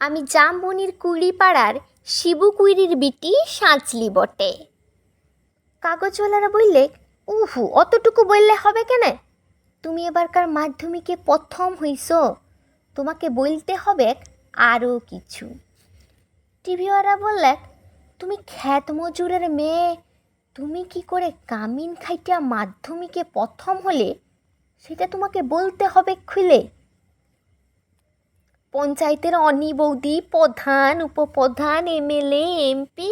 আমি জামবনির কুড়িপাড়ার শিবু কুইরির বিটি সাঁচলি বটে। কাগজওয়ালারা বললে, উহু, অতটুকু বললে হবে কেন? তুমি এবারকার মাধ্যমিকে প্রথম হইছ, তোমাকে বলতে হবে আরও কিছু। টিভিওয়ালা বললে, তুমি খ্যাত মজুরের মেয়ে, তুমি কি করে কামিন খাইটা মাধ্যমিকে প্রথম হলে সেটা তোমাকে বলতে হবে খুলে? পঞ্চায়েতের অনি বৌদি, প্রধান, উপপ্রধান, এমএলএ, এমপি,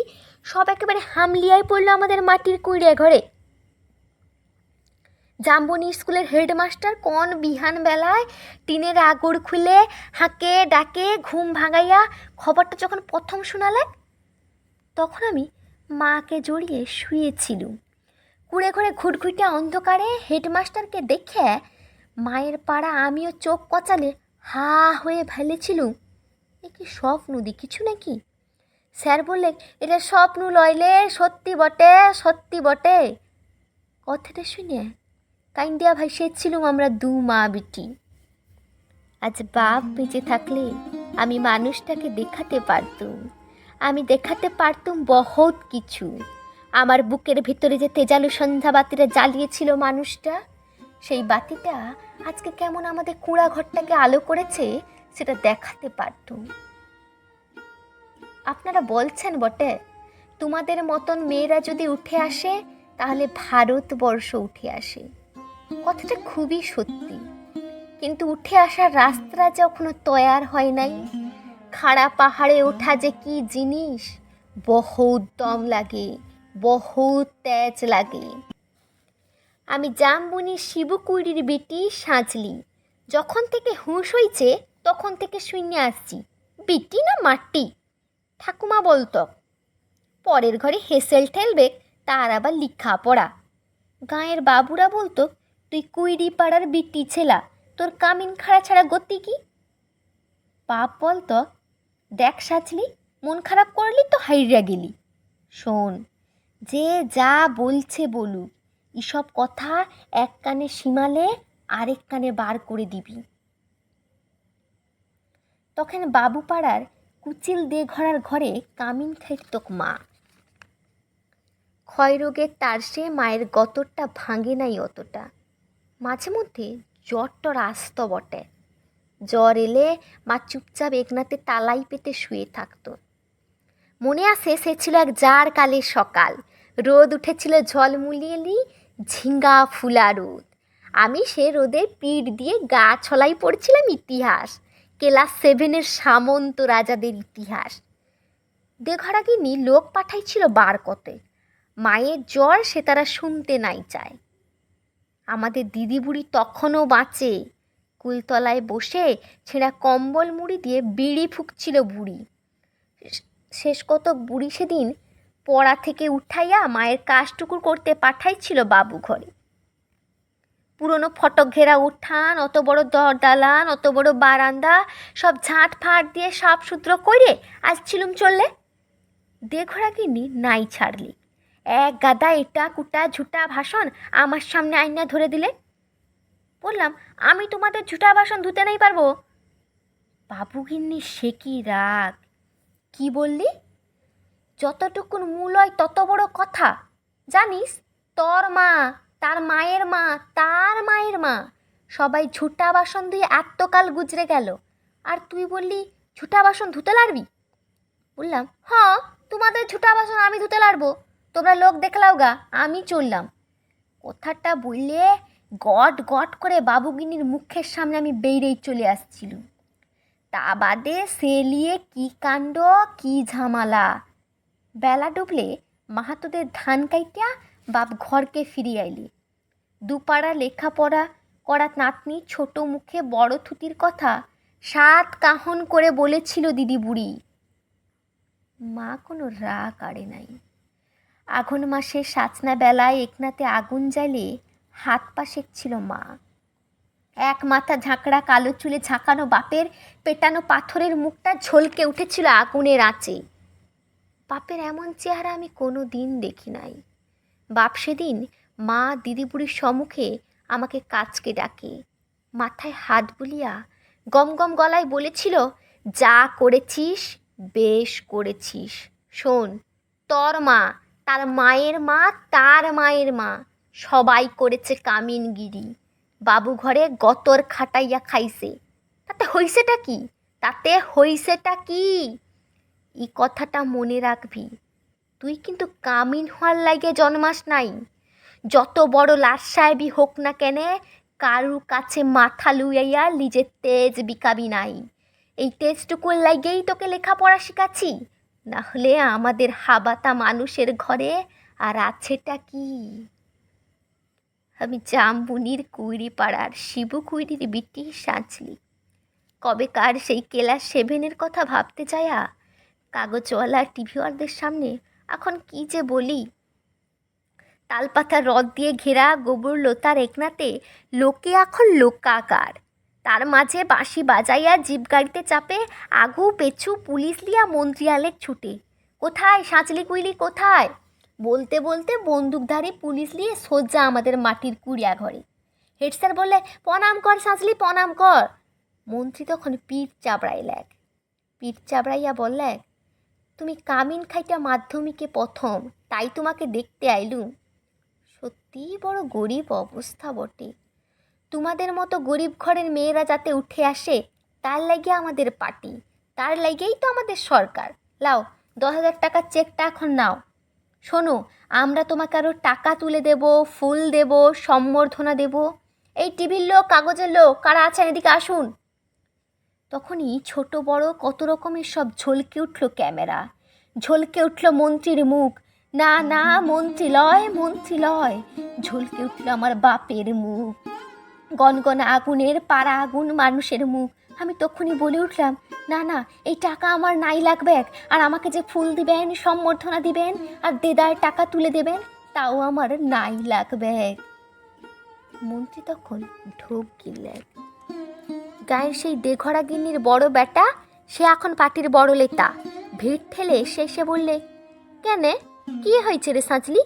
সব একেবারে হামলিয়ায় পড়ল আমাদের মাটির কুইড়ে ঘরে। জাম্বনি স্কুলের হেডমাস্টার কোন বিহান বেলায় টিনের আগড় খুলে হাঁকে ডাকে, ঘুম ভাঙাইয়া খবরটা যখন প্রথম শোনালেন, তখন আমি মাকে জড়িয়ে শুয়েছিলুম। কুড়ে ঘরে ঘুটঘুটে অন্ধকারে হেডমাস্টারকে দেখে মায়ের পাড়া আমিও চোখ কচালে হা হয়ে ফেলেছিলুম এ কি স্বপ্ন কিছু নাকি? স্যার বললেন, এটা স্বপ্ন লইলে সত্যি বটে সত্যি বটে। কথাটা শুনে কাইন্দিয়া ভাই সেচ্ছিলুম আমরা দু মা বিটি। আজ বাপ বেঁচে থাকলে আমি মানুষটাকে দেখাতে পারতুম। আমি দেখাতে পারতুম বহুত কিছু। আমার বুকের ভিতরে যে তেজালু সন্ধ্যা বাতিটা জ্বালিয়েছিল মানুষটা, সেই বাতিটা আজকে কেমন আমাদের কুড়া ঘরটাকে আলো করেছে, সেটা দেখাতে পারতুম। আপনারা বলছেন বটে, তোমাদের মতন মেয়েরা যদি উঠে আসে, তাহলে ভারতবর্ষ উঠে আসে। কথাটা খুবই সত্যি। কিন্তু উঠে আসার রাস্তা যে তৈয়ার হয় নাই, খাড়া পাহাড়ে ওঠা যে কি জিনিস, বহুত দম লাগে, বহুত তেজ লাগে। আমি জামবনি শিবকুড়ির বিটি সাঁচলি যখন থেকে হুঁশ হইছে, তখন থেকে শূন্য আসছি। বিটি না মাটি? ঠাকুমা বলতো। পরের ঘরে হেসেল ঠেলবে, তার আবার লিখা পড়া গাঁয়ের বাবুরা বলতো, তুই কুইরি পাড়ার বিটি ছেলা, তোর কামিন খাড়া ছাড়া গতি কি? পাপ বলতো, দেখ সাজলি, মন খারাপ করলি তো হাইরা গেলি। শোন, যে যা বলছে বলুক। এসব কথা এক কানে সীমালে আরেক কানে বার করে দিবি। তখন বাবুপাড়ার কুচিল দে ঘরার ঘরে কামিন খাইতক মা। ক্ষয়রোগের তার সে মায়ের গতরটা ভাঙে নাই অতটা। মাঝে মধ্যে জ্বর টর আসত বটে। জ্বর এলে মা চুপচাপ একনাতে তালাই পেতে শুয়ে থাকতো। মনে আছে সে ছিল এক জার কালের সকাল। রোদ উঠেছিল ঝলমুলিয়েলি ঝিঙ্গা ফুলা রোদ। আমি সে রোদে পিঠ দিয়ে গা ছলাই পড়ছিলাম ইতিহাস। ক্লাস সেভেনের সামন্ত রাজাদের ইতিহাস। দেঘরাগিনী লোক পাঠাইছিল বার কতে মায়ের জ্বর সে তারা শুনতে নাই চায়। আমাদের দিদি বুড়ি তখনও বাঁচে। কুলতলায় বসে ছেঁড়া কম্বল মুড়ি দিয়ে বিড়ি ফুঁকছিল বুড়ি। শেষ কত বুড়ি সেদিন পড়া থেকে উঠাইয়া মায়ের কাজটুকু করতে পাঠাইছিল বাবু ঘরে। পুরনো ফটক ঘেরা উঠান, অত বড় দর দালান অত বড় বারান্দা, সব ঝাঁট ফাঁট দিয়ে সাপ সূত্র করে আসছিলুম চললে? দেঘোরাগিনি নাই ছাড়লি। এক গাদা এটা কুটা ঝুটা ভাষণ আমার সামনে আইনা ধরে দিলে। বললাম, আমি তোমাদের ঝুটা বাসন ধুতে নাই পারব? বাবু বাবুগিন্নি সে কি রাগ? কি বললি? যতটুকুন মূল হয় তত বড় কথা। জানিস? তোর মা, তার মায়ের মা, তার মায়ের মা, সবাই ঝুটা বাসন ধুয়ে এতকাল গুজরে গেল। আর তুই বললি, ঝুটা বাসন ধুতে লারবি বললাম হ্যাঁ তোমাদের ঝুটা বাসন আমি ধুতে লারবো তোমরা লোক দেখলাও গা, আমি চললাম। কথাটা বললে গট গট করে বাবুগিনীর মুখের সামনে আমি বেরিয়েই চলে আসছিলুম। তা বাদে সেলিয়ে কি কাণ্ড, কি ঝামালা? বেলা ডুবলে মাহাতোদের ধান কাইটিয়া বাপ ঘরকে ফিরিয়ে আইলি। দুপাড়া লেখাপড়া করা নাতনি ছোট মুখে বড় থুতির কথা সাত কাহন করে বলেছিল দিদি বুড়ি। মা কোনো রাগ আড়ে নাই। আঘন মাসে সাচনা বেলায় একনাতে আগুন জ্বালে হাত পা সেঁকছিল মা। এক মাথা ঝাঁকড়া কালো চুলে ঝাঁকানো বাপের পেটানো পাথরের মুখটা ঝলকে উঠেছিল আগুনের আঁচে। বাপের এমন চেহারা আমি কোনো দিন দেখি নাই। বাপ সেদিন মা দিদিবুড়ির সম্মুখে আমাকে কাচকে ডাকে। মাথায় হাত বুলিয়া গম গম গলায় বলেছিল, যা করেছিস, বেশ করেছিস। শোন, তর মা, তার মায়ের মা, তার মায়ের মা, সবাই করেছে কামিনগিরি। বাবু ঘরে গতর খাটাইয়া খাইছে। তাতে হইছেটা কি? তাতে হইছেটা কি? এই কথাটা মনে রাখবি। তুই কিন্তু কামিন হওয়ার লাগে জন্মাস নাই। যত বড় লাট সাহেবই হোক না কেনে, কারুর কাছে মাথা লুইয়া নিজের তেজ বিকাবি নাই। এই তেজটুকুর লাগেই তোকে লেখাপড়া শিখাচ্ছি। না হলে আমাদের হাবাতা মানুষের ঘরে আর আছেটা কি? আমি জামবুনির কুইরি পাড়ার শিবু কুইরির বিটি সাঁচলি। কবেকার সেই ক্লাস সেভেনের কথা ভাবতে যায়া কাগজওয়ালা টিভিওয়ালদের সামনে এখন কি যে বলি? তালপাতা রদ দিয়ে ঘেরা গোবর লোতার একনাতে লোকে এখন লোকাকার তার মাঝে বাঁশি বাজাইয়া জিপ গাড়িতে চাপে আগু, পেছু, পুলিশ লিয়া মন্ত্রিয়ালের ছুটে। কোথায় সাঁচলি কুইলি কোথায়? বলতে বলতে বন্দুকধারী পুলিশ নিয়ে সোজা আমাদের মাটির কুড়িয়া ঘরে। হেড স্যার বললে, প্রণাম কর সাঁচলি, প্রণাম কর। মন্ত্রী তখন পিঠ চাবড়াইলেক পিঠ চাবড়াইয়া বললেক তুমি কামিন খাইটা মাধ্যমিকে প্রথম, তাই তোমাকে দেখতে আইলুম। সত্যিই বড় গরিব অবস্থা বটে। তোমাদের মতো গরিব ঘরের মেয়েরা যাতে উঠে আসে, তার লাগে আমাদের পার্টি, তার লাগেই তো আমাদের সরকার। লাও, দশ হাজার টাকার চেকটা এখন নাও। শোনো, আমরা তোমাকে আরও টাকা তুলে দেব, ফুল দেব, সম্বর্ধনা দেব। এই টিভির লোক, কাগজের লোক, কারা আছেন এদিকে আসুন। তখনই ছোট বড় কত রকমের সব ঝলকে উঠল ক্যামেরা। ঝলকে উঠল মন্ত্রীর মুখ। না না মন্ত্রী লয় মন্ত্রী লয় ঝলকে উঠল আমার বাপের মুখ। গনগনা আগুনের, পাড়া আগুন মানুষের মুখ। আমি তখনই বলে উঠলাম, না না, এই টাকা আমার নাই লাগবে আর আমাকে যে ফুল দিবেন, সম্বর্ধনা দিবেন, আর দেদার টাকা তুলে দেবেন, তাও আমার নাই লাগবে মন্ত্রী তখন ঢোক গিললেন। গায়ের সেই দেঘরা গিন্নির বড় বেটা সে এখন পাটির বড় লেতা। ভিড় ঠেলে সে এসে বললে, কেনে, কি হয়েছে রে সাঁচলি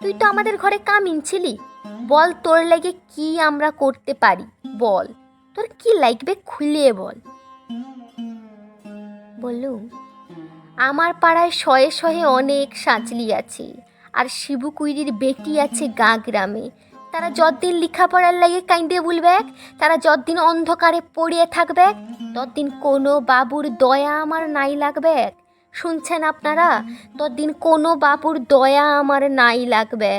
তুই তো আমাদের ঘরে কামিন ছিলি। বল তোর লাগে কি আমরা করতে পারি? বল, তোর কি লাগবে খুলিয়ে বল। বললুম আমার পাড়ায় শয়ে শয়ে অনেক সাঁচলি আছে, আর শিবু কুইরির বেটি আছে গাঁ গ্রামে। তারা যতদিন লেখাপড়ার লাগে কাইন্দে বলবে তারা যতদিন অন্ধকারে পড়িয়ে থাকবে, ততদিন কোনো বাবুর দয়া আমার নাই লাগবে। শুনছেন আপনারা? ততদিন কোনো বাবুর দয়া আমার নাই লাগবে।